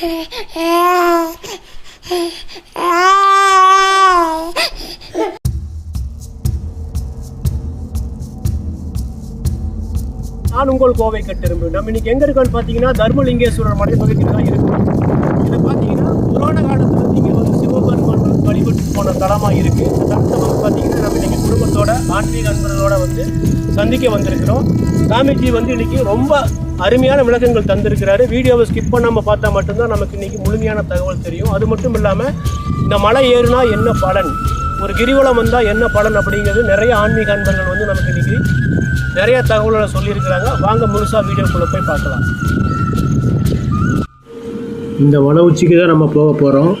நான் உங்கள் கோவை கட்டெரும்பு நம்ம இன்னைக்கு எங்க இருக்கோம்னு பார்த்தீங்கன்னா தர்மலிங்கேஸ்வரர் மலை பகுதியில் தான் இருக்கும். இது பார்த்தீங்கன்னா புராண காலத்துல இங்கே வந்து சிவபெருமான் வழிபட்டு போன தலமாக இருக்கு. இந்த தலத்தை வந்து பார்த்தீங்கன்னா நம்ம இன்னைக்கு குடும்பத்தோட ஆன்மீக அன்பர்களோட வந்து சந்திக்க வந்திருக்கிறோம். சாமிஜி வந்து இன்னைக்கு ரொம்ப அருமையான விளக்கங்கள் தந்திருக்கிறாரு. வீடியோவை ஸ்கிப் பண்ணாமல் பார்த்தா மட்டும்தான் நமக்கு இன்றைக்கி முழுமையான தகவல் தெரியும். அது மட்டும் இல்லாமல் இந்த மலை ஏறுனா என்ன பலன்? ஒரு கிரிவலம் வந்தால் என்ன பலன் அப்படிங்கிறது நிறைய ஆன்மீக அன்பர்கள் வந்து நமக்கு இன்றைக்கி நிறைய தகவல்களை சொல்லியிருக்கிறாங்க. வாங்க முழுசாக வீடியோக்குள்ளே போய் பார்க்கலாம். இந்த மலை உச்சிக்கு தான் நம்ம போக போகிறோம்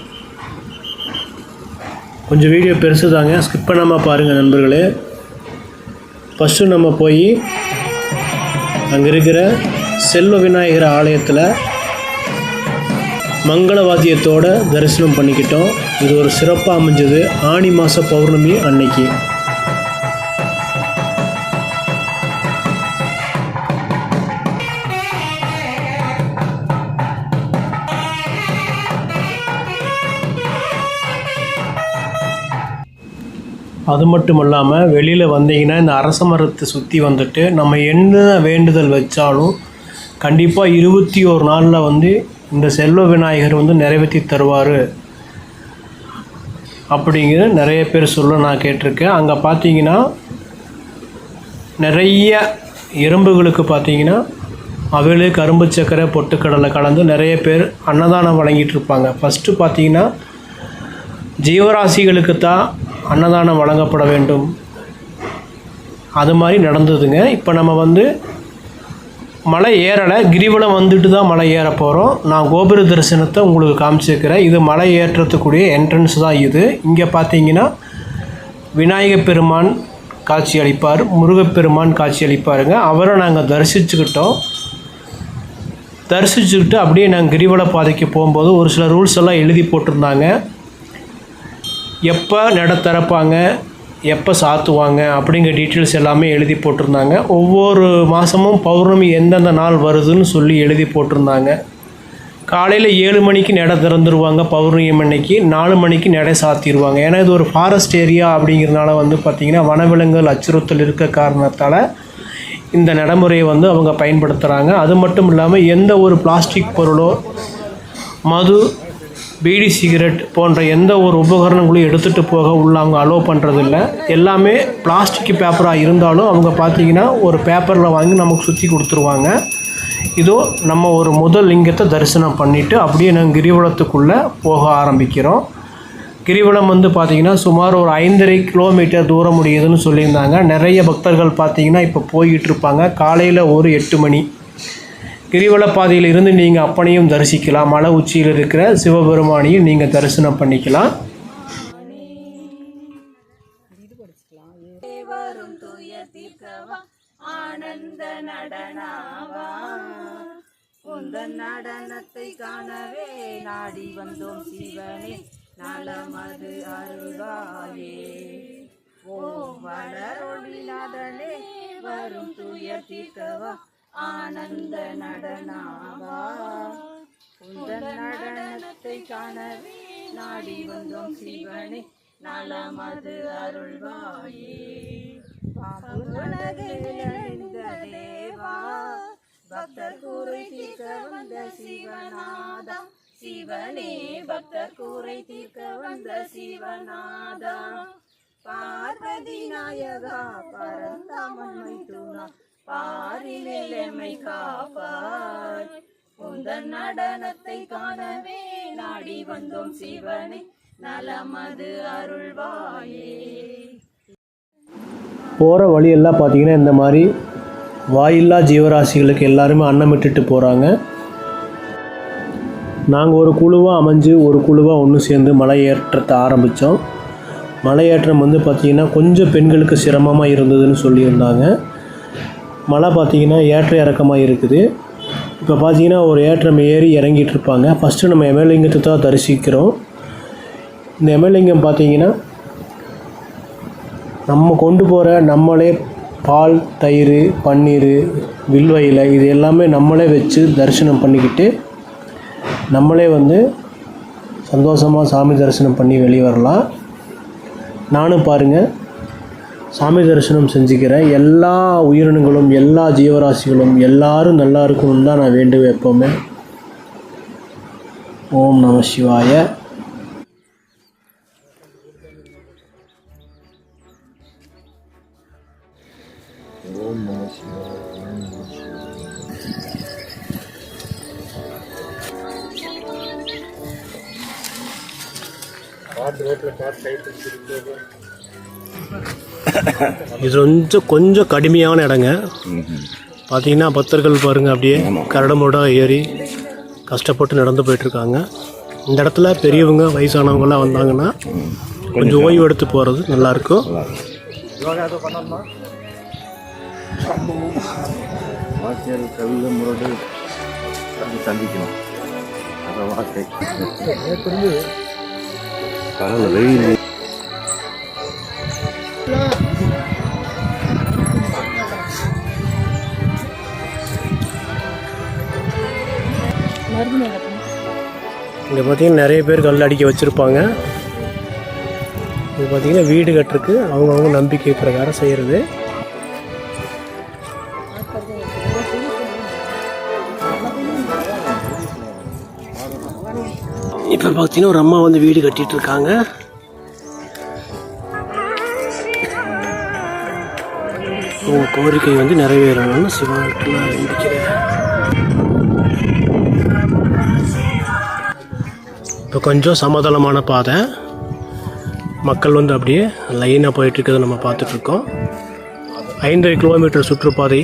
கொஞ்சம் வீடியோ பெருசு தாங்க. ஸ்கிப் பண்ணாமல் பாருங்கள் நண்பர்களே. ஃபஸ்ட்டு நம்ம போய் அங்கே இருக்கிற செல்வ விநாயகர் ஆலயத்தில் மங்களவாத்தியத்தோட தரிசனம் பண்ணிக்கிட்டோம். இது ஒரு சிறப்பாக அமைஞ்சது. ஆனி மாத பௌர்ணமி அன்னைக்கு. அது மட்டும் இல்லாமல் வெளியில் வந்தீங்கன்னா இந்த அரச மரத்தை சுற்றி வந்துட்டு நம்ம என்ன வேண்டுதல் வச்சாலும் கண்டிப்பாக இருபத்தி ஒரு நாளில் வந்து இந்த செல்வ விநாயகர் வந்து நிறைவேற்றி தருவார். அப்படிங்கிற நிறைய பேர் சொல்ல நான் கேட்டிருக்கேன். அங்கே பார்த்தீங்கன்னா நிறைய எறும்புகளுக்கு பார்த்தீங்கன்னா அவளு கரும்பு சக்கரை பொட்டுக்கடலை கலந்து நிறைய பேர் அன்னதானம் வழங்கிட்டு இருப்பாங்க. ஃபஸ்ட்டு பார்த்தீங்கன்னா ஜீவராசிகளுக்கு தான் அன்னதானம் வழங்கப்பட வேண்டும். அது மாதிரி நடந்ததுங்க. இப்போ நம்ம வந்து மலை ஏறலை கிரிவலம் வந்துட்டு தான் மலை ஏற போகிறோம் நான் கோபுர தரிசனத்தை உங்களுக்கு காமிச்சிருக்கிறேன். இது மலை ஏற்றத்துக்குரிய என்ட்ரன்ஸ் தான் இது. இங்கே பார்த்தீங்கன்னா விநாயகப் பெருமான் காட்சி அளிப்பார் முருகப்பெருமான் காட்சி அளிப்பாருங்க. அவரை நாங்கள் தரிசிச்சுக்கிட்டோம். தரிசிச்சுக்கிட்டு அப்படியே நாங்கள் கிரிவல பாதைக்கு போகும்போது ஒரு சில ரூல்ஸ் எல்லாம் எழுதி போட்டிருந்தாங்க. எப்போ நட திறப்பாங்க? எப்போ சாத்துவாங்க அப்படிங்கிற டீட்டெயில்ஸ் எல்லாமே எழுதி போட்டிருந்தாங்க. ஒவ்வொரு மாதமும் பௌர்ணமி எந்தெந்த நாள் வருதுன்னு சொல்லி எழுதி போட்டிருந்தாங்க. காலையில் ஏழு மணிக்கு நடை திறந்துருவாங்க பௌர்ணமி அன்னைக்கு. நாலு மணிக்கு நடை சாத்திடுவாங்க ஏன்னா இது ஒரு ஃபாரஸ்ட் ஏரியா அப்படிங்கிறதுனால வந்து பார்த்திங்கன்னா வனவிலங்குகள் அச்சுறுத்தல் இருக்க காரணத்தால் இந்த நடைமுறையை வந்து அவங்க பயன்படுத்துகிறாங்க அது மட்டும் இல்லாமல் எந்த ஒரு பிளாஸ்டிக் பொருளோ மது பீடி சிகரெட் போன்ற எந்த ஒரு உபகரணங்களையும் எடுத்துகிட்டு போக உள்ள அவங்க அலோவ் பண்ணுறதில்ல எல்லாமே பிளாஸ்டிக் பேப்பராக இருந்தாலும் அவங்க பார்த்தீங்கன்னா ஒரு பேப்பரில் வாங்கி நமக்கு சுற்றி கொடுத்துருவாங்க. இதோ நம்ம ஒரு முதல் லிங்கத்தை தரிசனம் பண்ணிவிட்டு அப்படியே நாங்கள் கிரிவலத்துக்குள்ளே போக ஆரம்பிக்கிறோம். கிரிவலம் வந்து பார்த்திங்கன்னா சுமார் ஒரு ஐந்தரை கிலோமீட்டர் தூரம் முடியுதுன்னு சொல்லியிருந்தாங்க. நிறைய பக்தர்கள் பார்த்தீங்கன்னா இப்போ போய்கிட்டு இருப்பாங்க. காலையில் ஒரு எட்டு மணி கிரிவலப்பாதையில் இருந்து நீங்கள் அப்பனையும் தரிசிக்கலாம். மலை உச்சியில் இருக்கிற சிவபெருமானையும் நீங்கள் தரிசனம் பண்ணிக்கலாம். தீர்க்கவா ஆனந்த நடனாவா? உந்தன் நடனத்தை காணவே நாடி வந்தோம் சிவனே. நலமது அருள்வாயே ஓ வளரொழிநாதனே வரும் துய தீர்க்கவா ஆனந்த நடனாவா உந்தன் நடனத்தை காணவே நாடி வந்தோம் சிவனே நலமது அருள்வாயே. பாம்புலகிழந்த தேவா பக்தர் கூரை தீர்க்க வந்த சிவநாதா. சிவனே பக்தர் கூரை தீர்க்க வந்த சிவநாதா. பார்வதி நாயகா பரந்தாமன் மைத்துனா பாரிலெமை காப்பார். உந்தன் நடனத்தை காணவே நாடி வந்தோம் சிவனை நலமது அருள்வாயே. போகிற வழியெல்லாம் பார்த்தீங்கன்னா இந்த மாதிரி வாயில்லா ஜீவராசிகளுக்கு எல்லாருமே அன்னமிட்டுட்டு போகிறாங்க நாங்கள் ஒரு குழுவாக அமைஞ்சு ஒரு குழுவாக ஒன்று சேர்ந்து மலை ஏற்றத்தை ஆரம்பித்தோம் மலையேற்றம் வந்து பார்த்திங்கன்னா கொஞ்சம் பெண்களுக்கு சிரமமாக இருந்ததுன்னு சொல்லியிருந்தாங்க. மலை பார்த்திங்கன்னா ஏற்ற இறக்கமாக இருக்குது. இப்போ பார்த்தீங்கன்னா ஒரு ஏற்றம் ஏறி இறங்கிட்டு இருப்பாங்க ஃபஸ்ட்டு நம்ம எமலிங்கத்தை தான் தரிசிக்கிறோம். இந்த எமலிங்கம் பார்த்தீங்கன்னா நம்ம கொண்டு போகிற நம்மளே பால் தயிர் பன்னீர் வில்வ இது எல்லாமே நம்மளே வச்சு தரிசனம் பண்ணிக்கிட்டு நம்மளே வந்து சந்தோஷமாக சாமி தரிசனம் பண்ணி வெளியே வரலாம். நானும் பாருங்கள் சாமி தரிசனம் செஞ்சுக்கிறேன். எல்லா உயிரினங்களும் எல்லா ஜீவராசிகளும் எல்லாரும் நல்லா இருக்கணும்னு தான் நான் வேண்டுவேன் எப்போவுமே. ஓம் நம சிவாய. இது கொஞ்சம் கொஞ்சம் கடுமையான இடங்க. பார்த்தீங்கன்னா பக்தர்கள் பாருங்கள் அப்படியே கரடமோட ஏறி கஷ்டப்பட்டு நடந்து போயிட்டுருக்காங்க. இந்த இடத்துல பெரியவங்க வயசானவங்கலாம் வந்தாங்கன்னா கொஞ்சம் ஓய்வு எடுத்து போகிறது நல்லாயிருக்கும் முரடு சந்திக்கணும். வெயில் இங்கே பார்த்தீங்கன்னா நிறைய பேர் கல் அடிக்க வச்சுருப்பாங்க. இது பார்த்தீங்கன்னா வீடு கட்டுறதுக்கு அவங்கவுங்க நம்பிக்கை பிரகாரம் செய்கிறது இப்போ பார்த்தீங்கன்னா ஒரு அம்மா வந்து வீடு கட்டிட்டு இருக்காங்க. உங்கள் கோரிக்கை வந்து நிறைவேறணும்னு சிவனுக்கு நான் வேண்டிக்கிறேன். இப்போ கொஞ்சம் சமதளமான பாதை. மக்கள் வந்து அப்படியே லைனாக போயிட்டுருக்கிறத நம்ம பார்த்துட்ருக்கோம். ஐந்தரை கிலோமீட்டர் சுற்றுப்பாதை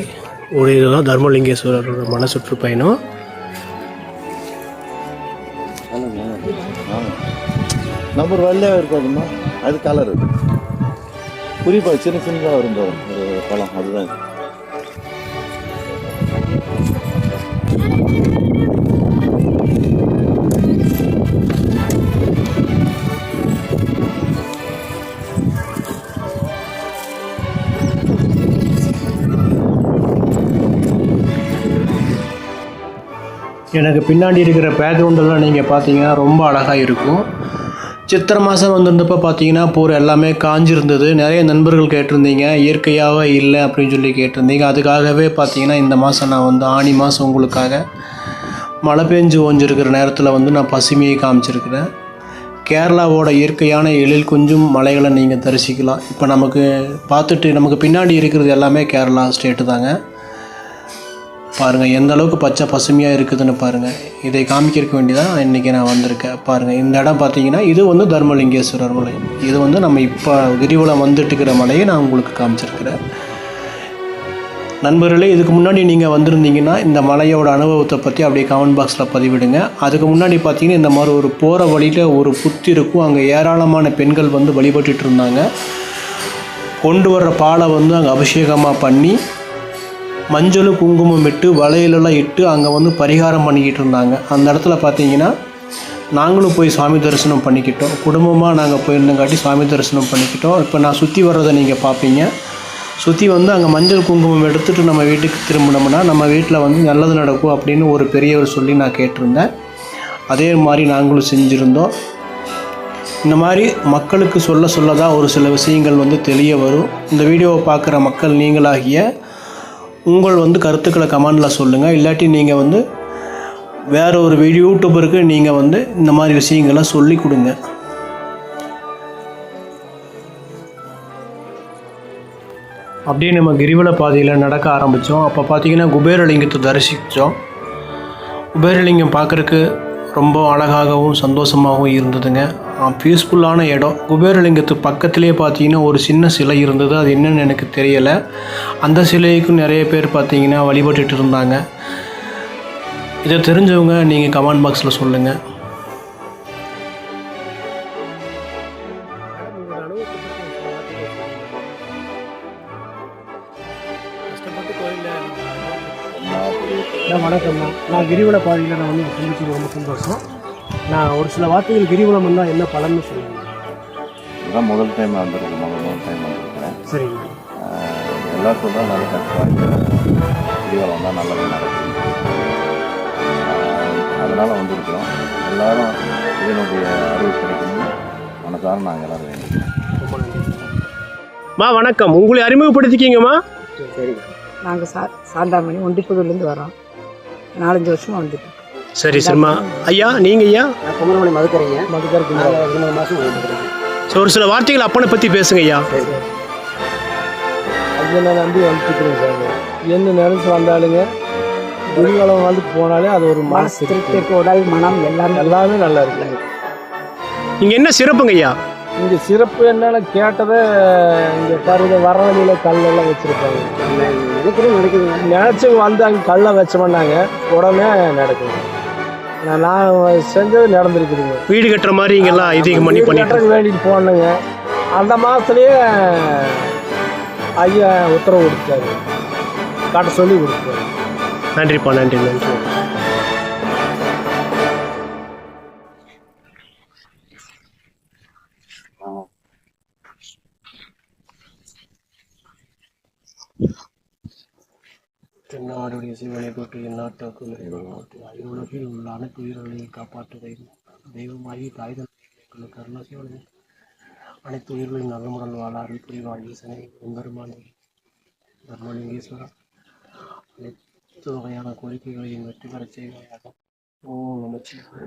உடையது தான் தர்மலிங்கேஸ்வரரோட மன சுற்றுப்பயணம் நம்பர் வெள்ளையாக இருக்காதுமா அது கலர் குறிப்பாக சின்ன சின்னதாக வரும் ஒரு பழம் அதுதான். எனக்கு பின்னாடி இருக்கிற பேக்ரவுண்டெல்லாம் நீங்கள் பார்த்தீங்கன்னா ரொம்ப அழகாக இருக்கும். சித்திரை மாதம் வந்திருந்தப்போ பார்த்தீங்கன்னா பூரா எல்லாமே காஞ்சிருந்தது. நிறைய நண்பர்கள் கேட்டிருந்தீங்க. இயற்கையாகவே இல்லை அப்படின்னு சொல்லி கேட்டிருந்தீங்க. அதுக்காகவே பார்த்தீங்கன்னா இந்த மாதம் நான் வந்து ஆணி மாதம் உங்களுக்காக மழை பெஞ்சு ஓஞ்சிருக்கிற நேரத்தில் வந்து நான் பசுமையை காமிச்சிருக்கிறேன். கேரளாவோட இயற்கையான எழில் கொஞ்சம் மலைகளை நீங்கள் தரிசிக்கலாம். இப்போ நமக்கு பார்த்துட்டு நமக்கு பின்னாடி இருக்கிறது எல்லாமே கேரளா ஸ்டேட்டு தாங்க. பாருங்கள் எந்த அளவுக்கு பச்சை பசுமையாக இருக்குதுன்னு பாருங்கள் இதை காமிக்கிறக்க வேண்டியதான் இன்றைக்கி நான் வந்திருக்கேன். பாருங்கள் இந்த இடம் பார்த்தீங்கன்னா இது வந்து தர்மலிங்கேஸ்வரர் மலை இது வந்து நம்ம இப்போ கிரிவலம் வந்துட்டு இருக்கிற மலையை நான் உங்களுக்கு காமிச்சிருக்கிறேன். நண்பர்களே இதுக்கு முன்னாடி நீங்கள் வந்திருந்தீங்கன்னா இந்த மலையோட அனுபவத்தை பற்றி அப்படியே கமெண்ட் பாக்ஸில் பதிவிடுங்க. அதுக்கு முன்னாடி பார்த்தீங்கன்னா இந்த மாதிரி ஒரு போகிற வழியில் ஒரு புத்தி இருக்கும். அங்கே ஏராளமான பெண்கள் வந்து வழிபட்டுட்டு இருந்தாங்க. கொண்டு வர்ற பாலை வந்து அங்கே அபிஷேகமாக பண்ணி மஞ்சள் குங்குமம் இட்டு வளையலெல்லாம் இட்டு அங்கே வந்து பரிகாரம் பண்ணிக்கிட்டு இருந்தாங்க. அந்த இடத்துல பார்த்தீங்கன்னா நாங்களும் போய் சாமி தரிசனம் பண்ணிக்கிட்டோம். குடும்பமாக நாங்கள் போயிருந்தங்காட்டி சாமி தரிசனம் பண்ணிக்கிட்டோம். இப்போ நான் சுற்றி வர்றதை நீங்கள் பார்ப்பீங்க சுற்றி வந்து அங்கே மஞ்சள் குங்குமம் எடுத்துகிட்டு நம்ம வீட்டுக்கு திரும்பினோம்னா நம்ம வீட்டில் வந்து நல்லது நடக்கும் அப்படின்னு ஒரு பெரியவர் சொல்லி நான் கேட்டிருந்தேன். அதே மாதிரி நாங்களும் செஞ்சுருந்தோம். இந்த மாதிரி மக்களுக்கு சொல்ல சொல்ல தான் ஒரு சில விஷயங்கள் வந்து தெரிய வரும். இந்த வீடியோவை பார்க்குற மக்கள் நீங்களாகிய உங்கள் வந்து கருத்துக்களை கமெண்டில் சொல்லுங்கள் இல்லாட்டி நீங்கள் வந்து வேறு ஒரு வீடியோ யூடியூபருக்கு நீங்கள் வந்து இந்த மாதிரி விஷயங்களை சொல்லி கொடுங்க. அப்படியே நம்ம கிரிவல பாதையில் நடக்க ஆரம்பித்தோம் அப்போ பார்த்தீங்கன்னா குபேரலிங்கத்தை தரிசித்தோம் குபேரலிங்கம் பார்க்குறக்கு ரொம்ப அழகாகவும் சந்தோஷமாகவும் இருந்ததுங்க. பீஸ்ஃபுல்லான இடம். குபேரலிங்கத்து பக்கத்திலே பார்த்தீங்கன்னா ஒரு சின்ன சிலை இருந்தது. அது என்னன்னு எனக்கு தெரியலை. அந்த சிலைக்கும் நிறைய பேர் பார்த்தீங்கன்னா வழிபட்டுட்டு இருந்தாங்க. இதை தெரிஞ்சவங்க நீங்கள் கமெண்ட் பாக்ஸில் சொல்லுங்கள் வணக்கம் நான் கிரிவல பாதையில் நான் வந்து சந்திச்சு ரொம்ப சந்தோஷம். நான் ஒரு சில வார்த்தைகள் கிரிவலம் வந்தால் என்ன பலன்னு சொல்லுங்கள் இதுதான் முதல் டைம் வந்திருக்கு முதல் முதல் டைம் வந்திருக்கிறேன் சரிங்க. எல்லாம் சொல்கிறேன் நல்ல கஷ்டம் கிரிவலம் தான் நல்லது நடக்கும். அதனால் வந்திருக்கிறோம். எல்லாரும் இதனுடைய அருள் கிடைக்கணும்னு மனசார நாங்கள் எல்லாரும் வேண்டிக்கிறோம். மா வணக்கம். உங்களை அறிமுகப்படுத்திக்கிங்கம்மா. சரி. நாங்கள் சா சாந்தாமணி ஒண்டிப்புதூர்லேருந்து வரோம் நாலஞ்சு வருஷமாக வந்துட்டு சரி சரிம்மா ஐயா நீங்கள் ஐயா? நான் குமரமணி மதுக்கரைங்க. மதுக்கரைக்கு வந்துருக்கிறேன் ஸோ ஒரு சில வார்த்தைகள் அப்பனை பற்றி பேசுங்க ஐயா. ஐயனை நம்பி வந்துட்டுருக்கேன் சார். என்ன நினைச்சு வந்தாலுங்க கிரிவலம் வந்துட்டு போனாலே அது ஒரு மனசு மனசு திருப்தி இருக்கு உடல் மனம் எல்லாமே எல்லாமே நல்லா இருக்கு நீங்கள் என்ன சிறப்புங்க ஐயா? இங்க சிறப்பு என்னன்னு கேட்டதை இங்க கருத வர வழியில கல்லெல்லாம் வச்சிருப்பாங்க. நினைக்கிறேன் நடக்குதுங்க நினைச்சு வந்து அங்க கல்லை வச்சோம்னாங்க உடனே நடக்குது. நான் செஞ்சது நடந்திருக்குதுங்க. வீடு கட்டுற மாதிரி இங்கெல்லாம் ஐதீகம் பண்ணி பண்ணிட்டு வேண்டிட்டு போனேங்க. அந்த மாசத்துலயே ஐயா உத்தரவு கொடுத்தாரு காட்ட சொல்லி கொடுத்தாரு நன்றிப்பா நன்றி நன்றி தென்னாடுடைய சிவனை போட்டு எந்நாட்டாக்கும் உலகில் உள்ள அனைத்து உயிர்களையும் காப்பாற்ற தெய்வம் தெய்வமாகி தாய் தந்தை கருணா சிவனை அனைத்து உயிர்களையும் நலமுடன் வாழ அருள் ஈசனை. எம்பெருமானே தர்மலிங்கேஸ்வரா. அனைத்து வகையான கோரிக்கைகளையும் வெற்றி பெறச் செய்வாயாக. ஓம் நமச்சிவாய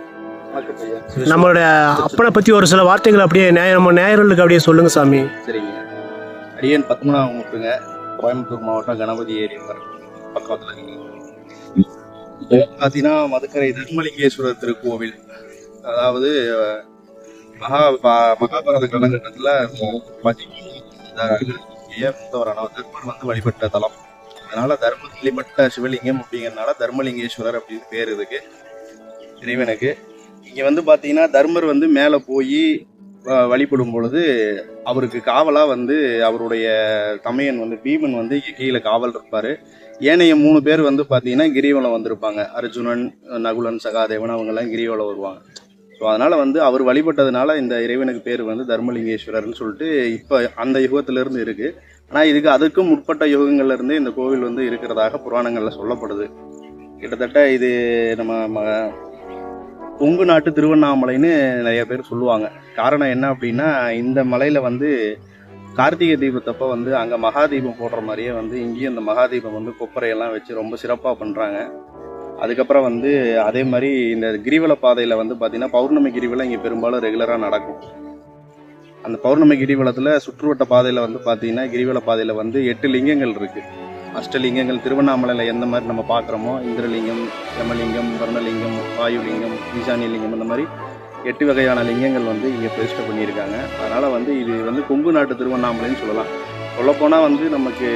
நம்மளுடைய அப்பனை பத்தி ஒரு சில வார்த்தைகள் அப்படியே நேய- நம்ம நேயர்களுக்கு அப்படியே சொல்லுங்க சாமி. சரிங்க. அடியன் பத்மநாபம் முட்டுங்க கோயம்புத்தூர் மாவட்டம் கணபதி ஏரி பக்கத்தில். பார்த்தீங்கன்னா மதுக்கரை தர்மலிங்கேஸ்வரர் திருக்கோவில். அதாவது மகா பா- மகாபாரத காலகட்டத்தில் மூத்தவரான தர்மர் வந்து வழிபட்ட தலம். அதனால தர்மர் வழிபட்ட சிவலிங்கம் அப்படிங்கிறதுனால தர்மலிங்கேஸ்வரர் அப்படின்னு பேர் இருக்கு. இறைவனுக்கு. இங்கே வந்து பார்த்தீங்கன்னா தர்மர் வந்து மேலே போய் வழிபடும் பொழுது அவருக்கு காவலாக வந்து அவருடைய தமையன் வந்து பீமன் வந்து கீழே காவல் இருப்பார். ஏனைய மூணு பேர் வந்து பார்த்தீங்கன்னா கிரிவலம் வந்திருப்பாங்க. அர்ஜுனன் நகுலன் சகாதேவன் அவங்கெல்லாம் கிரிவலம் வருவாங்க. ஸோ அதனால் வந்து அவர் வழிபட்டதுனால இந்த இறைவனுக்கு பேர் வந்து தர்மலிங்கேஸ்வரர்னு சொல்லிட்டு இப்போ அந்த யுகத்திலேருந்து இருக்குது ஆனால் இதுக்கு அதுக்கும் முற்பட்ட யுகங்கள்லேருந்தே இந்த கோவில் வந்து இருக்கிறதாக புராணங்களில் சொல்லப்படுது. கிட்டத்தட்ட இது நம்ம ம- கொங்கு நாட்டு திருவண்ணாமலைன்னு நிறைய பேர் சொல்லுவாங்க. காரணம் என்ன அப்படின்னா இந்த மலையில் வந்து கார்த்திகை தீபத்தப்ப வந்து அங்கே மகாதீபம் போடுற மாதிரியே வந்து இங்கேயும் இந்த மகாதீபம் வந்து கொப்பரையெல்லாம் வச்சு ரொம்ப சிறப்பாக பண்ணுறாங்க அதுக்கப்புறம் வந்து அதே மாதிரி இந்த கிரிவல பாதையில் வந்து பார்த்திங்கன்னா பௌர்ணமி கிரிவலம் இங்கே பெரும்பாலும் ரெகுலராக நடக்கும். அந்த பௌர்ணமி கிரிவலத்தில் சுற்றுவட்ட பாதையில் வந்து பார்த்திங்கன்னா கிரிவல பாதையில் வந்து எட்டு லிங்கங்கள் இருக்குது அஷ்டலிங்கங்கள் திருவண்ணாமலையில் எந்த மாதிரி நம்ம பார்க்குறோமோ இந்திரலிங்கம் யமலிங்கம் வர்ணலிங்கம் வாயுலிங்கம் ஈசானியலிங்கம் இந்த மாதிரி எட்டு வகையான லிங்கங்கள் வந்து இங்கே பிரதிஷ்டை பண்ணியிருக்காங்க. அதனால் வந்து இது வந்து கொங்கு நாட்டு திருவண்ணாமலைன்னு சொல்லலாம். சொல்லப்போனால் வந்து நமக்கு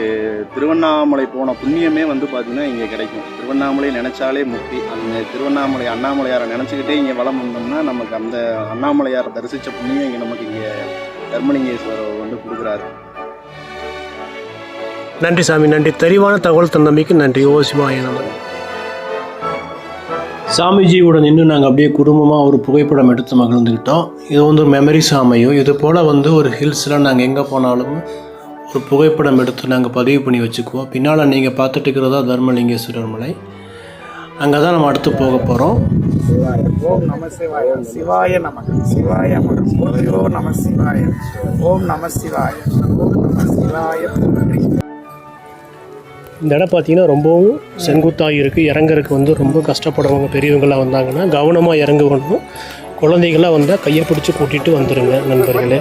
திருவண்ணாமலை போன புண்ணியமே வந்து பார்த்திங்கன்னா இங்கே கிடைக்கும். திருவண்ணாமலை நினச்சாலே முக்தி. அந்த திருவண்ணாமலை அண்ணாமலையாரை நினச்சிக்கிட்டே இங்கே வளம் வந்தோம்னா நமக்கு அந்த அண்ணாமலையாரை தரிசித்த புண்ணியம் இங்கே நமக்கு இங்கே தர்மலிங்கேஸ்வரர் வந்து கொடுக்குறாரு. நன்றி சாமி நன்றி. தெளிவான தகவல் தந்தமைக்கு நன்றி. ஓ சிவாய நம. சாமிஜியோட நின்று நாங்கள் அப்படியே குடும்பமாக ஒரு புகைப்படம் எடுத்து மகிழ்ந்துக்கிட்டோம். இது வந்து ஒரு மெமரிஸ் அமையும் இது போல் வந்து ஒரு ஹில்ஸில் நாங்கள் எங்கே போனாலும் ஒரு புகைப்படம் எடுத்து நாங்கள் பதிவு பண்ணி வச்சுக்குவோம். பின்னால் நீங்கள் பார்த்துட்டு இருக்கிறதா தர்மலிங்கேஸ்வரர் மலை. அங்கே தான் நம்ம அடுத்து போக போகிறோம் ஓம் நம சிவாய சிவாய நம சிவாய நம. சிவாய ஓம் நம சிவாய ஓம் நம சிவாய இந்த இடம் பார்த்தீங்கன்னா ரொம்பவும் செங்குத்தாக இருக்குது இறங்குறதுக்கு வந்து ரொம்ப கஷ்டப்படுறவங்க பெரியவங்களாம் வந்தாங்கன்னா கவனமாக இறங்கணும். குழந்தைகளாக வந்தால் கையை பிடிச்சி கூட்டிகிட்டு வந்துடுங்க நண்பர்களே.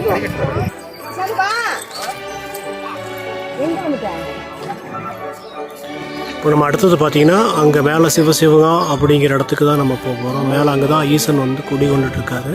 இப்போ நம்ம அடுத்தது பார்த்தீங்கன்னா அங்கே மேலே சிவசிவகா அப்படிங்கிற இடத்துக்கு தான் நம்ம போக போகிறோம் மேலே அங்கே தான் ஈசன் வந்து குடி கொண்டுட்டு இருக்காரு.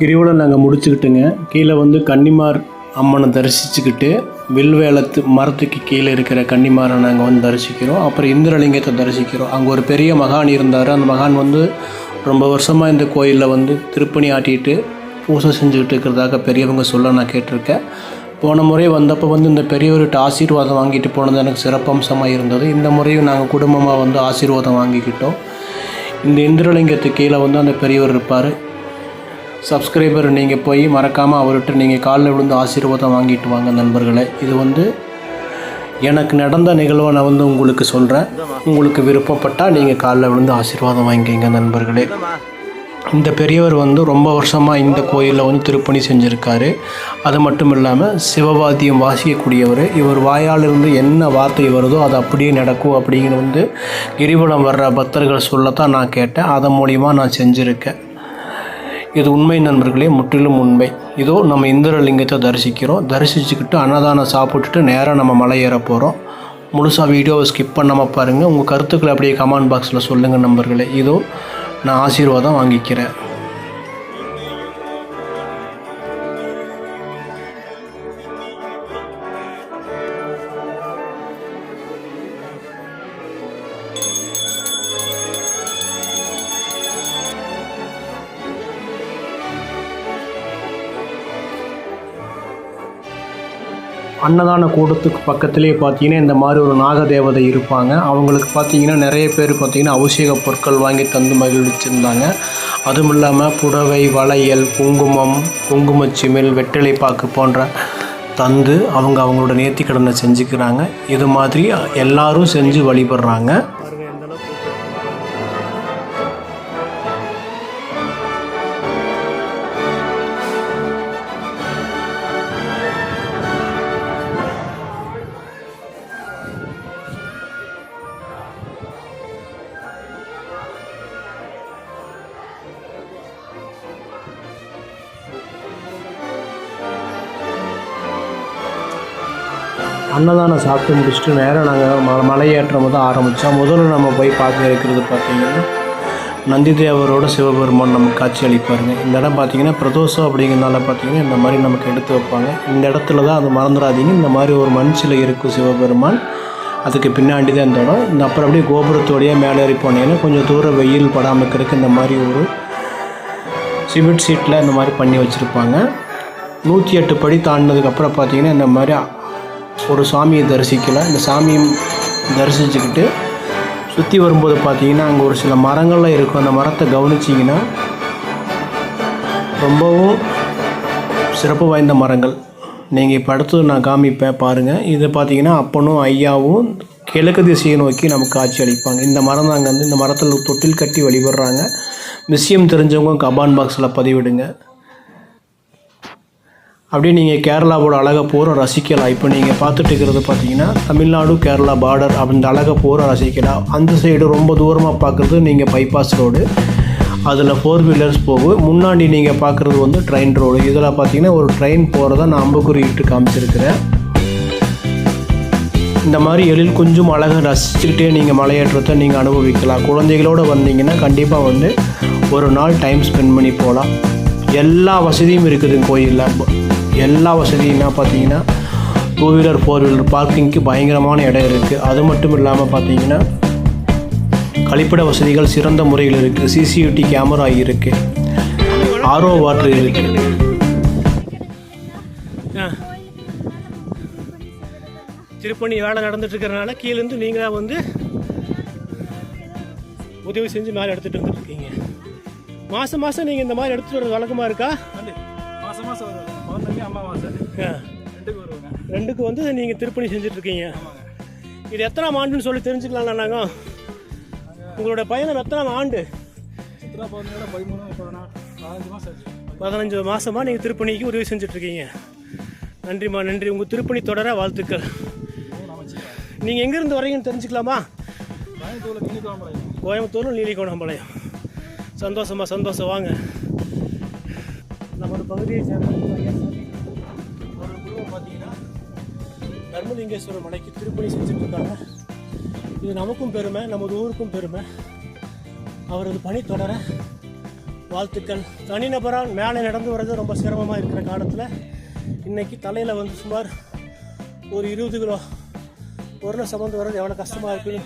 கிரிவலம் நாங்கள் முடிச்சுக்கிட்டுங்க. கீழே வந்து கன்னிமார் அம்மனை தரிசிச்சுக்கிட்டு வில்வேலத்து மரத்துக்கு கீழே இருக்கிற கன்னிமாரை நாங்கள் வந்து தரிசிக்கிறோம். அப்புறம் இந்திரலிங்கத்தை தரிசிக்கிறோம். அங்கே ஒரு பெரிய மகான் இருந்தார். அந்த மகான் வந்து ரொம்ப வருஷமாக இந்த கோயிலில் வந்து திருப்பணி ஆட்டிட்டு பூசை செஞ்சுக்கிட்டு இருக்கிறதாக பெரியவங்க சொல்ல நான் கேட்டிருக்கேன். போன முறை வந்தப்போ வந்து இந்த பெரியவர்கிட்ட ஆசீர்வாதம் வாங்கிட்டு போனது எனக்கு சிறப்பம்சமாக இருந்தது. இந்த முறையும் நாங்கள் குடும்பமாக வந்து ஆசீர்வாதம் வாங்கிக்கிட்டோம். இந்த இந்திரலிங்கத்துக்கு கீழே வந்து அந்த பெரியவர் இருப்பார். சப்ஸ்கிரைபர் நீங்கள் போய் மறக்காமல் அவர்கிட்ட நீங்கள் காலில் விழுந்து ஆசீர்வாதம் வாங்கிட்டு வாங்க நண்பர்களே. இது வந்து எனக்கு நடந்த நிகழ்வை நான் வந்து உங்களுக்கு சொல்கிறேன் உங்களுக்கு விருப்பப்பட்டால் நீங்கள் காலில் விழுந்து ஆசீர்வாதம் வாங்கிக்கிங்க நண்பர்களே. இந்த பெரியவர் வந்து ரொம்ப வருஷமாக இந்த கோயிலில் வந்து திருப்பணி செஞ்சுருக்காரு. அது மட்டும் இல்லாமல் சிவவாத்தியம் வாசிக்கக்கூடியவர். இவர் வாயாலிருந்து என்ன வார்த்தை வருதோ அது அப்படியே நடக்கும் அப்படிங்கிற வந்து கிரிவலம் வர்ற பக்தர்கள் சொல்லத்தான் நான் கேட்டேன். அதன் மூலிமா நான் செஞ்சுருக்கேன். இது உண்மை நண்பர்களே முற்றிலும் உண்மை. இதோ நம்ம இந்திரலிங்கத்தை தரிசிக்கிறோம். தரிசிச்சுக்கிட்டு அன்னதானம் சாப்பிட்டுட்டு நேராக நம்ம மலை ஏற போகிறோம் முழுசாக வீடியோவை ஸ்கிப் பண்ணாமல் பாருங்கள் உங்கள் கருத்துக்களை அப்படியே கமெண்ட் பாக்ஸில் சொல்லுங்கள் நண்பர்களே. இதோ நான் ஆசீர்வாதம் வாங்கிக்கிறேன். அன்னதான கூடத்துக்கு பக்கத்துலேயே பார்த்தீங்கன்னா இந்த மாதிரி ஒரு நாகதேவதை இருப்பாங்க. அவங்களுக்கு பார்த்தீங்கன்னா நிறைய பேர் பார்த்திங்கன்னா அபிஷேக பொருட்கள் வாங்கி தந்து மகிழ்ச்சிருந்தாங்க அதுவும் இல்லாமல் புடவை வளையல் குங்குமம் குங்குமச்சிமில் வெற்றிலைப்பாக்கு போன்ற தந்து அவங்க அவங்களோட நேர்த்திக்கடனை செஞ்சுக்கிறாங்க. இது மாதிரி எல்லாரும் செஞ்சு வழிபடுறாங்க. அன்னதானம் சாப்பிட்டு முடிச்சுட்டு நேராக நாங்கள் ம மலையேற்றம் தான் ஆரம்பித்தோம் முதல்ல நம்ம போய் பார்க்க இருக்கிறது பார்த்திங்கன்னா நந்திதேவரோட சிவபெருமான் நமக்கு காட்சி அளிப்பாருங்க. இந்த இடம் பார்த்தீங்கன்னா பிரதோஷம் அப்படிங்கிறனால பார்த்தீங்கன்னா இந்த மாதிரி நமக்கு எடுத்து வைப்பாங்க. இந்த இடத்துல தான் அது மறந்துடாதீங்க. இந்த மாதிரி ஒரு மண் சிலை இருக்கும் சிவபெருமான். அதுக்கு பின்னாடி தான் இந்த இடம். இந்த அப்புறம் அப்படியே கோபுரத்தோடையே மேலே ஏறி போனீங்கன்னா கொஞ்சம் தூரம் வெயில் படாமல் இருக்கிறதுக்கு இந்த மாதிரி ஒரு சிமெண்ட் சீட்டில் இந்த மாதிரி பண்ணி வச்சுருப்பாங்க. நூற்றி எட்டு படி தாண்டினதுக்கப்புறம் பார்த்தீங்கன்னா இந்த மாதிரி ஒரு சாமியை தரிசிக்கலாம் இந்த சாமியும் தரிசிச்சுக்கிட்டு சுற்றி வரும்போது பார்த்தீங்கன்னா அங்கே ஒரு சில மரங்கள்லாம் இருக்கும். அந்த மரத்தை கவனிச்சிங்கன்னா ரொம்பவும் சிறப்பு வாய்ந்த மரங்கள். நீங்கள் இப்போ அடுத்தது நான் காமிப்பேன் பாருங்கள் இது பார்த்தீங்கன்னா அப்பனும் ஐயாவும் கிழக்கு திசையை நோக்கி நமக்கு காட்சி அளிப்பாங்க. இந்த மரம் அங்கே வந்து இந்த மரத்தில் தொட்டில் கட்டி வழிபடுறாங்க. விஷயம் தெரிஞ்சவங்க கபான் பாக்ஸில் பதிவிடுங்க. அப்படியே நீங்கள் கேரளாவோட அழகை பூரா ரசிக்கலாம். இப்போ நீங்கள் பார்த்துட்டு இருக்கிறது பார்த்தீங்கன்னா தமிழ்நாடு கேரளா பார்டர் அந்த அழகை பூரா ரசிக்கலாம். அந்த சைடு ரொம்ப தூரமாக பார்க்குறது நீங்கள் பைபாஸ் ரோடு அதில் ஃபோர் வீலர்ஸ் போகும் முன்னாடி நீங்கள் பார்க்குறது வந்து ட்ரெயின் ரோடு இதில் பார்த்தீங்கன்னா ஒரு ட்ரெயின் போகிறத நான் அம்புக்குறி இட்டு காமிச்சிருக்கிறேன். இந்த மாதிரி எழில் கொஞ்சம் அழகாக ரசிச்சுக்கிட்டே நீங்கள் மலையேற்றத்தை நீங்கள் அனுபவிக்கலாம். குழந்தைகளோடு வந்தீங்கன்னா கண்டிப்பாக வந்து ஒரு நாள் டைம் ஸ்பெண்ட் பண்ணி போகலாம். எல்லா வசதியும் இருக்குது கோயிலில். எல்லா வசதியுமே பார்த்தீங்கன்னா டூ வீலர் ஃபோர் வீலர் பார்க்கிங்க்கு பயங்கரமான இடம் இருக்குது அது மட்டும் இல்லாமல் பார்த்தீங்கன்னா கழிப்பிட வசதிகள் சிறந்த முறையில் இருக்குது சிசிடிவி கேமரா இருக்குது ஆர்ஓ வாட்டர் இருக்குது திருப்பணி வேலை நடந்துட்டுருக்கிறனால கீழேருந்து நீங்கள் தான் வந்து உதவி செஞ்சு மேலே எடுத்துகிட்டு வந்துட்டுருக்கீங்க. மாதம் மாதம் நீங்கள் இந்த மாதிரி எடுத்துகிட்டு வர்றது வழக்கமாக இருக்கா? ரெண்டுக்கு வருவாங்க ரெண்டுக்கு வந்து நீங்கள் திருப்பணி செஞ்சுட்ருக்கீங்க. இது எத்தனாம் ஆண்டுன்னு சொல்லி தெரிஞ்சுக்கலாம்ல நாங்கள் உங்களோட பயணம் எத்தனாம் ஆண்டு? சித்ரா பதினஞ்சு மாதம் மாசமா நீங்கள் திருப்பணிக்கு உதவி செஞ்சுட்டு இருக்கீங்க நன்றிம்மா நன்றி. உங்கள் திருப்பணி தொடர வாழ்த்துக்கள். நீங்கள் எங்கேருந்து வரீங்கன்னு தெரிஞ்சுக்கலாமா? கோயம்புத்தூரில் கோயம்புத்தூர் நீலிகோணம்பாளையம். சந்தோஷமா சந்தோஷம். வாங்க. நமது பகுதியை சேர்ந்த தர்மலிங்கேஸ்வரர் மலைக்கு திருப்பணி செஞ்சுட்டு இருக்காங்க இது நமக்கும் பெருமை நமது ஊருக்கும் பெருமை. அவரது பணி தொடர வாழ்த்துக்கள். தனிநபரால் மேலே நடந்து வர்றது ரொம்ப சிரமமாக இருக்கிற காலத்தில் இன்னைக்கு தலையில் வந்து சுமார் ஒரு இருபது கிலோ பொருளை சுமந்து வர்றது எவ்வளோ கஷ்டமாக இருக்குன்னு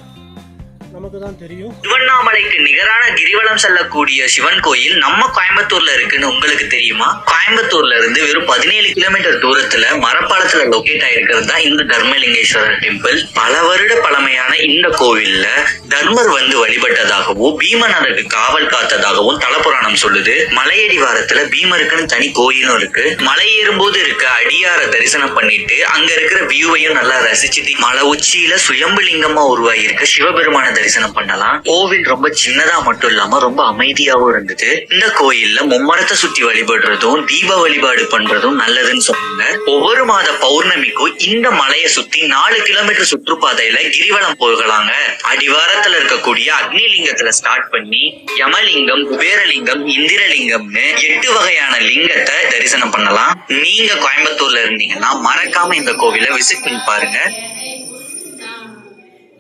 நமக்கு தான் தெரியும். திருவண்ணாமலைக்கு நிகரான கிரிவலம் செல்லக்கூடிய சிவன் கோயில் நம்ம கோயம்புத்தூர்ல இருக்குன்னு உங்களுக்கு தெரியுமா? கோயம்புத்தூர்ல இருந்து வெறும் பதினேழு கிலோமீட்டர் தூரத்துல மரப்பாலத்துல லொகேட் ஆயிருக்கிறது தான் இந்த தர்மலிங்கேஸ்வரர் டெம்பிள் பல வருட பழமையான இந்த கோவில்ல தர்மர் வந்து வழிபட்டதாகவும் பீமன் அதற்கு காவல் காத்ததாகவும் தலபுராணம் சொல்லுது. மலையடி வாரத்துல பீமருக்குன்னு தனி கோயிலும் இருக்கு. மலை ஏறும்போது இருக்க அடியார தரிசனம் பண்ணிட்டு அங்க இருக்கிற வியூவையும் நல்லா ரசிச்சு மலை உச்சியில சுயம்புலிங்கமா உருவாகியிருக்க சிவபெருமான தரிசனம் பண்ணலாம். கோவில் ரொம்ப சின்னதா மட்டும் இல்லாம ரொம்ப அமைதியாவும் இருந்தது. இந்த கோயில்ல மும்மரத்தை சுத்தி வழிபடுறதும் தீப வழிபாடு பண்றதும் நல்லதுன்னு சொன்னாங்க. ஒவ்வொரு மாத பௌர்ணமிக்கும் இந்த மலையை சுத்தி நாலு கிலோமீட்டர் சுற்றுப்பாதையில கிரிவலம் போகலாங்க. அடிவாரத்துல இருக்கக்கூடிய அக்னிலிங்கத்துல ஸ்டார்ட் பண்ணி யமலிங்கம் குபேரலிங்கம் இந்திரலிங்கம்னு எட்டு வகையான லிங்கத்தை தரிசனம் பண்ணலாம். நீங்க கோயம்புத்தூர்ல இருந்தீங்கன்னா மறக்காம இந்த கோவிலை விசிட் பண்ணி பாருங்க.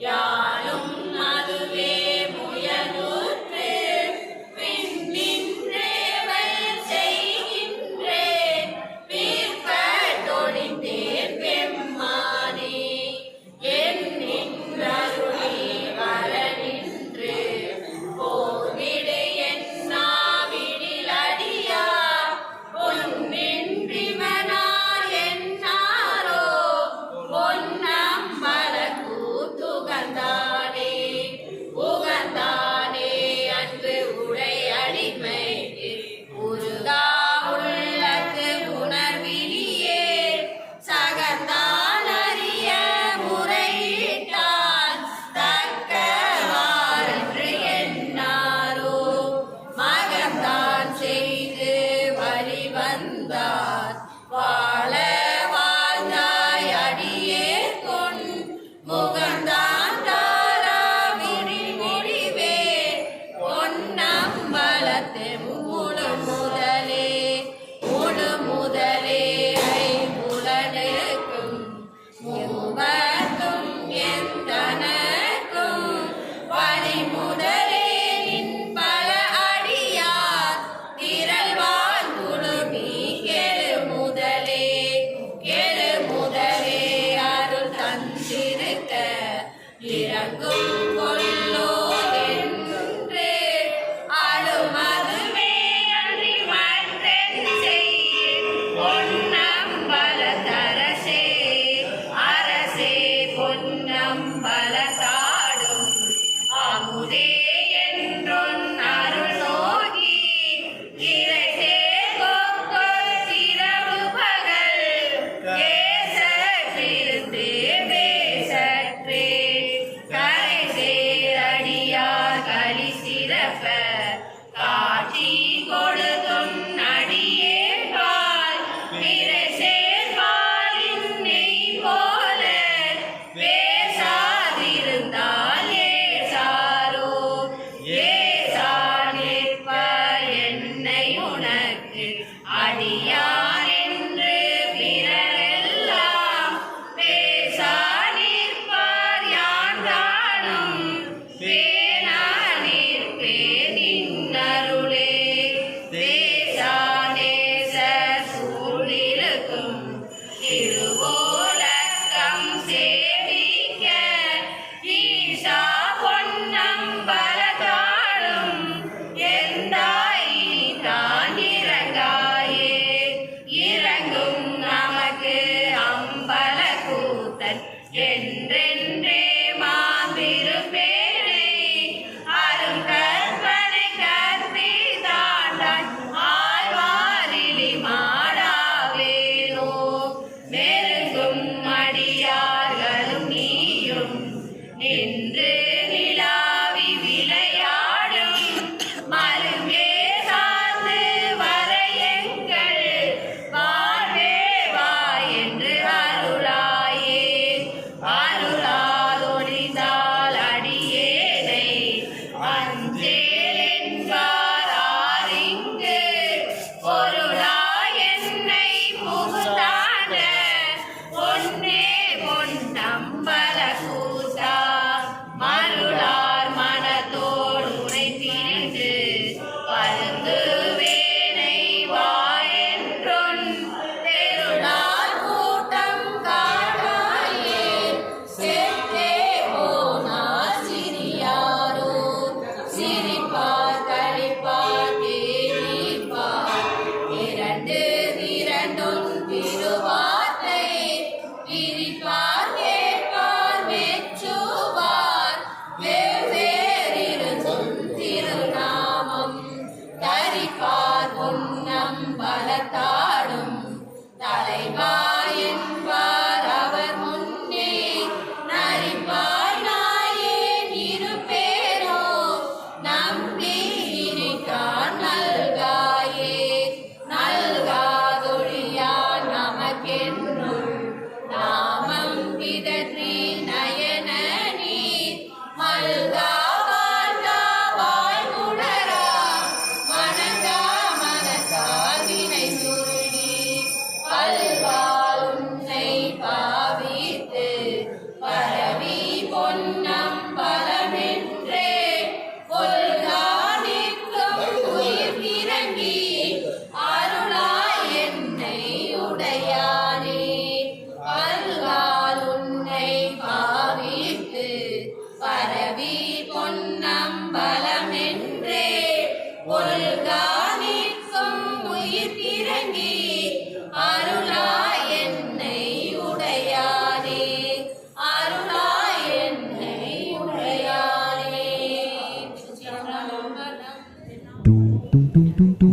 யாழும்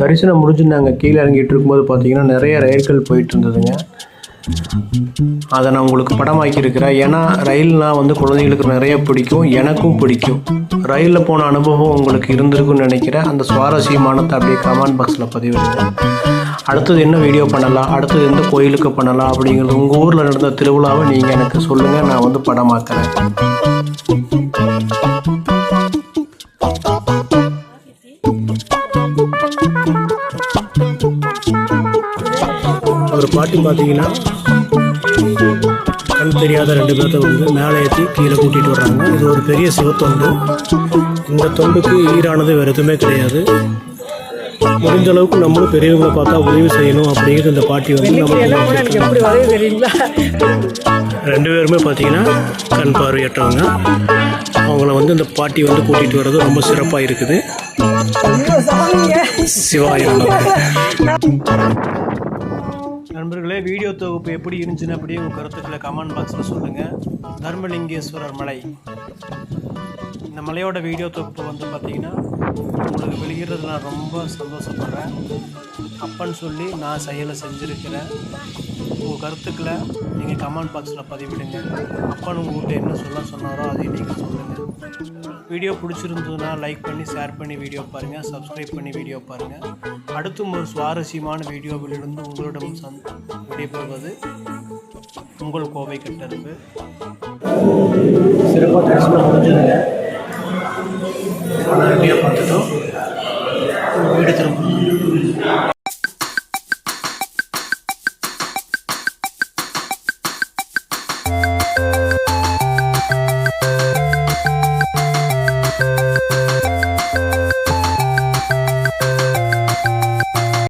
தரிசனம் முடிஞ்சு நாங்கள் கீழே இறங்கிட்டு இருக்கும்போது பார்த்தீங்கன்னா நிறைய ரயில்கள் போயிட்டு இருந்ததுங்க. அதை நான் உங்களுக்கு படமாக்கியிருக்கிறேன். ஏன்னா ரயில்னால் வந்து குழந்தைங்களுக்கு நிறைய பிடிக்கும் எனக்கும் பிடிக்கும். ரயிலில் போன அனுபவம் உங்களுக்கு இருந்திருக்கும்னு நினைக்கிறேன். அந்த சுவாரஸ்யமானத்தை அப்படியே கமெண்ட் பாக்ஸில் பதிவிடுங்க. அடுத்தது என்ன வீடியோ பண்ணலாம்? அடுத்தது எந்த கோயிலுக்கு பண்ணலாம்? அப்படிங்கிறது உங்கள் ஊரில் நடந்த திருவிழாவை நீங்கள் எனக்கு சொல்லுங்கள் நான் வந்து படமாக்குறேன். ஒரு பாட்டி பார்த்தீங்கன்னா கண் தெரியாத ரெண்டு பேர்த்த வந்து மேலே ஏற்றி கீழே கூட்டிகிட்டு வர்றாங்க. இது ஒரு பெரிய சிவத்தொண்டு இந்த தொண்டுக்கு ஈடானது வேறு எதுவுமே கிடையாது. முடிஞ்ச அளவுக்கு நம்மளும் பெரியவங்களை பார்த்தா உதவி செய்யணும் அப்படிங்கிறது இந்த பாட்டி வந்து நமக்கு தெரியுங்களா? ரெண்டு பேருமே பார்த்தீங்கன்னா கண் பார்வையற்றவங்க. அவங்கள வந்து இந்த பாட்டி வந்து கூட்டிகிட்டு வர்றது ரொம்ப சிறப்பாக இருக்குது. சிவாயம் நண்பர்களே வீடியோ தொகுப்பு எப்படி இருந்துச்சுன்னு அப்படியே உங்கள் கருத்துக்களை கமெண்ட் பாக்ஸில் சொல்லுங்கள் தர்மலிங்கேஸ்வரர் மலை. இந்த மலையோட வீடியோ தொகுப்பு வந்து பார்த்திங்கன்னா உங்களுக்கு வெளியிடுறது நான் ரொம்ப சந்தோஷப்படுறேன். அப்பன்னு சொல்லி நான் செயலை செஞ்சுருக்கிறேன். உங்கள் கருத்துக்களை நீங்கள் கமெண்ட் பாக்ஸில் பதிவிடுங்க. அப்பன் உங்கள்கிட்ட என்ன சொல்ல சொன்னாரோ அதையும் நீங்கள் சொல்லுங்கள் வீடியோ பிடிச்சிருந்ததுன்னா லைக் பண்ணி ஷேர் பண்ணி வீடியோ பாருங்கள் சப்ஸ்கிரைப் பண்ணி வீடியோ பாருங்கள் அடுத்தும் ஒரு சுவாரஸ்யமான வீடியோவிலிருந்து உங்களிடம் சந் விடைபெறுவது உங்கள் கோவை கட்டருப்பு சிறப்பாக தரிசனம் முடிஞ்சதுங்க. வீடியோ பார்த்துட்டோம். வீடு திரும்ப.